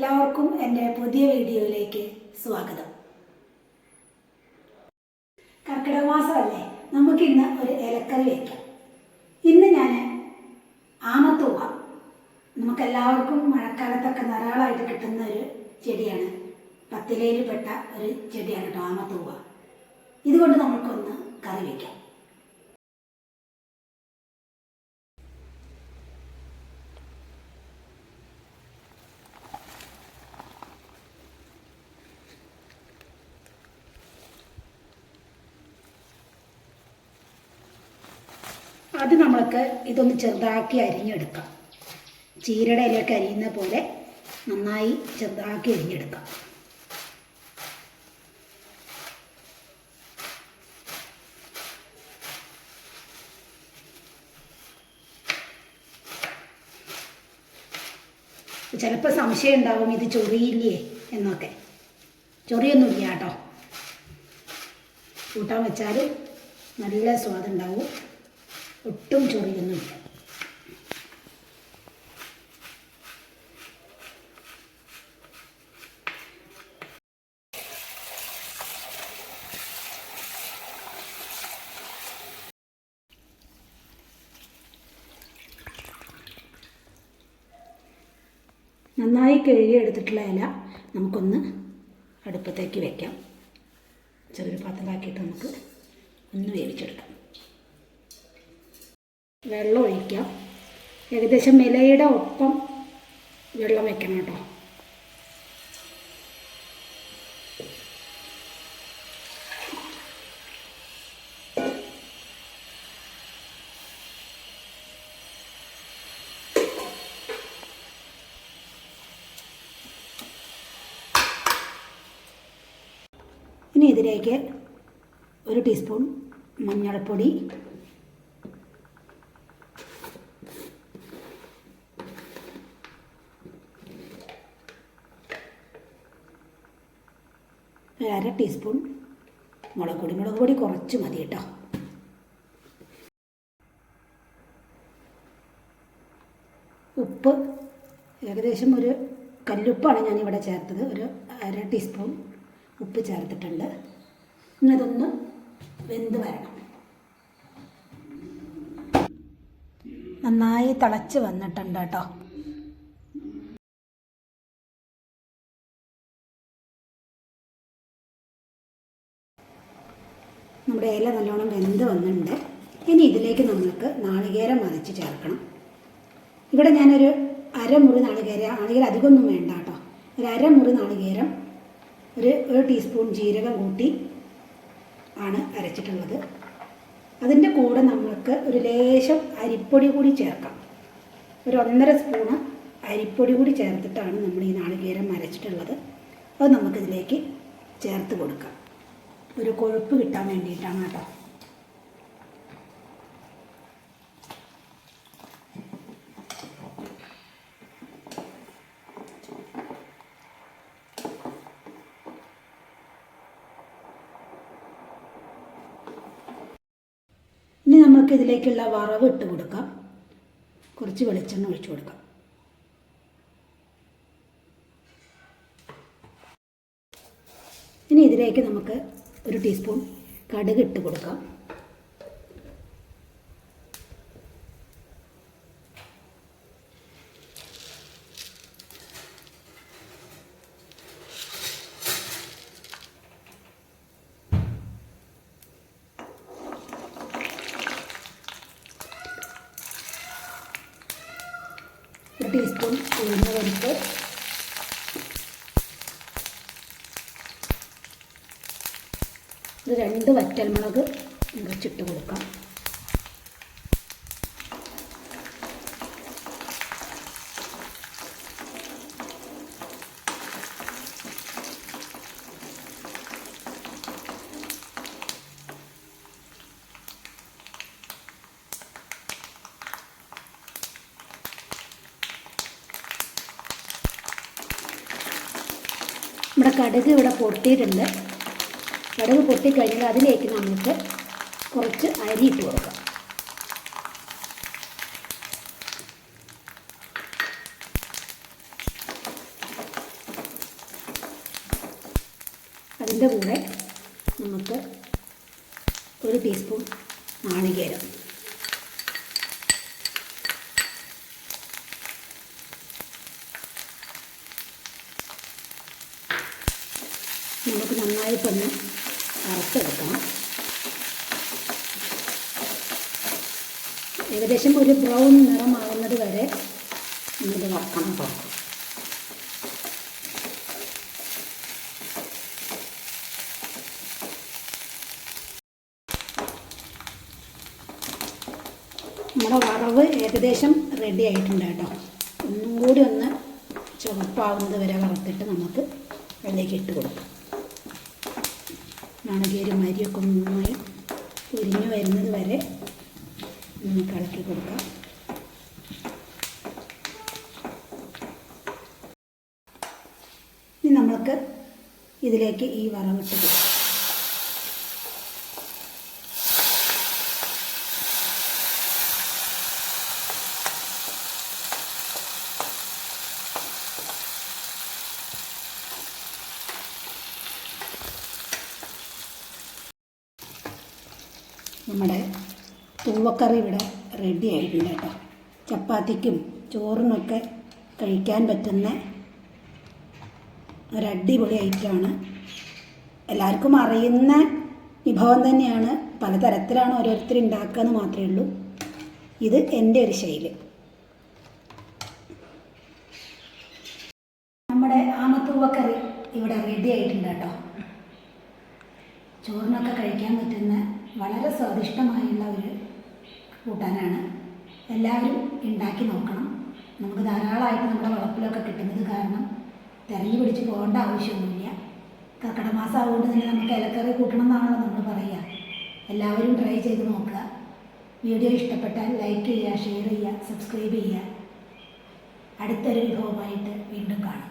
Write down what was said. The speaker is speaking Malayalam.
എല്ലാവർക്കും എന്റെ പുതിയ വീഡിയോയിലേക്ക് സ്വാഗതം. കർക്കിടക മാസമല്ലേ നമുക്കിന്ന് ഒരു ഇലക്കറി വയ്ക്കാം ഇന്ന് ഞാൻ ആമത്തൂവ. നമുക്കെല്ലാവർക്കും മഴക്കാലത്തൊക്കെ ധാരാളമായിട്ട് കിട്ടുന്ന ഒരു ചെടിയാണ്. പത്തിലയിൽ പെട്ട ഒരു ചെടിയാണ് കേട്ടോ ആമത്തൂവ. ഇതുകൊണ്ട് നമുക്കൊന്ന് കറി വയ്ക്കാം അത് നമ്മൾക്ക് ഇതൊന്ന് ചെറുതാക്കി അരിഞ്ഞെടുക്കാം. ചീരയുടെ ഇലയൊക്കെ അരിയുന്ന പോലെ നന്നായി ചെറുതാക്കി അരിഞ്ഞെടുക്കാം. ചിലപ്പോൾ സംശയം ഉണ്ടാവും ഇത് ചൊറിയില്ലേ എന്നൊക്കെ. ചൊറിയൊന്നുമില്ല കേട്ടോ. കൂട്ടാൻ വെച്ചാൽ നല്ല സ്വാദുണ്ടാവും ഒട്ടും ചൊറിയൊന്നുമില്ല നന്നായി കഴുകിയെടുത്തിട്ടുള്ള ഇല നമുക്കൊന്ന് അടുപ്പത്തേക്ക് വയ്ക്കാം ചെറിയൊരു പാത്രമാക്കിയിട്ട് നമുക്ക് ഒന്ന് വേവിച്ചെടുക്കാം. വെള്ളം ഒഴിക്കാം. ഏകദേശം ഇലയുടെ ഒപ്പം വെള്ളം വെക്കണം കേട്ടോ. ഇനി ഇതിലേക്ക് ഒരു ടീസ്പൂൺ മഞ്ഞൾപ്പൊടി ഒരു അര ടീസ്പൂൺ മുളക് പൊടി. മുളക് പൊടി കുറച്ച് മതി കേട്ടോ. ഉപ്പ് ഏകദേശം ഒരു കല്ലുപ്പാണ് ഞാനിവിടെ ചേർത്തത്. ഒരു അര ടീസ്പൂൺ ഉപ്പ് ചേർത്തിട്ടുണ്ട്. ഇനി അതൊന്ന് വെന്ത് വരണം. നന്നായി തിളച്ച് വന്നിട്ടുണ്ട് കേട്ടോ. നമ്മുടെ ഇല നല്ലോണം വെന്ത് വന്നിട്ടുണ്ട്. ഇനി ഇതിലേക്ക് നമ്മൾക്ക് നാളികേരം മതച്ച് ചേർക്കണം. ഇവിടെ ഞാനൊരു അരമുറി നാളികേരം നാളികേരം അധികമൊന്നും വേണ്ട കേട്ടോ. ഒരു അരമുറി നാളികേരം ഒരു ഒരു ടീസ്പൂൺ ജീരകം കൂട്ടി ആണ് അരച്ചിട്ടുള്ളത്. അതിന്റെ കൂടെ നമ്മൾക്ക് ഒരു ലേശം അരിപ്പൊടി കൂടി ചേർക്കാം. ഒരു ഒന്നര സ്പൂണ് അരിപ്പൊടി കൂടി ചേർത്തിട്ടാണ് നമ്മൾ ഈ നാളികേരം അരച്ചിട്ടുള്ളത് അത് നമുക്കിതിലേക്ക് ചേർത്ത് കൊടുക്കാം. ഒരു കൊഴുപ്പ് കിട്ടാൻ വേണ്ടിയിട്ടാണ് കേട്ടോ. ഇനി നമുക്ക് ഇതിലേക്കുള്ള വറവ് ഇട്ട് കൊടുക്കാം. കുറച്ച് വെളിച്ചെണ്ണ ഒഴിച്ചു കൊടുക്കാം. ഇനി ഇതിലേക്ക് നമുക്ക് ഒരു ടീസ്പൂൺ കടുക് ഇട്ട് കൊടുക്കാം. ടീസ്പൂൺ ഉഴുന്ന പരിപ്പ്. ഒരു രണ്ട് വറ്റൽമുളക് മുറിച്ചിട്ട് കൊടുക്കാം. നമ്മുടെ കടുക് ഇവിടെ പൊട്ടിയിട്ടുണ്ട്. കടുക് പൊട്ടിക്കഴിഞ്ഞാൽ അതിലേക്ക് നമുക്ക് കുറച്ച് അരി ഇട്ട് കൊടുക്കാം. അതിന്റെ കൂടെ നമുക്ക് ഒരു ടീസ്പൂൺ നാളികേരം. നമുക്ക് നന്നായിട്ടൊന്ന് വറുത്തെടുക്കണം ഏകദേശം ഒരു ബ്രൗൺ നിറമാകുന്നത് വരെ നമ്മളിത് വറക്കണം കേട്ടോ. നമ്മുടെ വറവ് ഏകദേശം റെഡി ആയിട്ടുണ്ട് കേട്ടോ. ഒന്നും കൂടി ഒന്ന് ചുവപ്പാവുന്നത് വരെ വറുത്തിട്ട് നമുക്ക് അതിലേക്ക് ഇട്ട് കൊടുക്കാം. നാണകേരും അരിയൊക്കെ നന്നായി ഉരിഞ്ഞു വരുന്നത് വരെ നമുക്ക് ഇളക്കി കൊടുക്കാം. ഇനി നമ്മൾക്ക് ഇതിലേക്ക് ഈ വറവിട്ട് കൊടുക്കാം. നമ്മുടെ തൂവക്കറി ഇവിടെ റെഡി ആയിട്ടുണ്ട് കേട്ടോ. ചപ്പാത്തിക്കും ചോറിനൊക്കെ കഴിക്കാൻ പറ്റുന്ന ഒരു അടിപൊളി ഐറ്റമാണ് എല്ലാവർക്കും അറിയുന്ന വിഭവം തന്നെയാണ്. പലതരത്തിലാണ് ഓരോരുത്തർ ഉണ്ടാക്കുക എന്ന് മാത്രമേ ഉള്ളൂ. ഇത് എന്റെ ഒരു ശൈലി. നമ്മുടെ ആമത്തൂവക്കറി ഇവിടെ റെഡി ആയിട്ടുണ്ട് കേട്ടോ. ചോറിനൊക്കെ കഴിക്കാൻ പറ്റുന്ന വളരെ സ്വാദിഷ്ടമായുള്ള ഒരു കൂട്ടാനാണ്. എല്ലാവരും ഉണ്ടാക്കി നോക്കണം. നമുക്ക് ധാരാളമായിട്ട് നമ്മുടെ വളപ്പിലൊക്കെ കിട്ടുന്നത് കാരണം തിരഞ്ഞു പിടിച്ച് പോകേണ്ട ആവശ്യമൊന്നുമില്ല. കർക്കിടക മാസം ആയതുകൊണ്ട് തന്നെ നമുക്ക് ഇലക്കറി കൂട്ടണം എന്നാണല്ലോ നമ്മൾ പറയുക. എല്ലാവരും ട്രൈ ചെയ്ത് നോക്കുക. വീഡിയോ ഇഷ്ടപ്പെട്ടാൽ ലൈക്ക് ചെയ്യുക ഷെയർ ചെയ്യുക സബ്സ്ക്രൈബ് ചെയ്യുക. അടുത്തൊരു വിഭവമായിട്ട് വീണ്ടും കാണാം.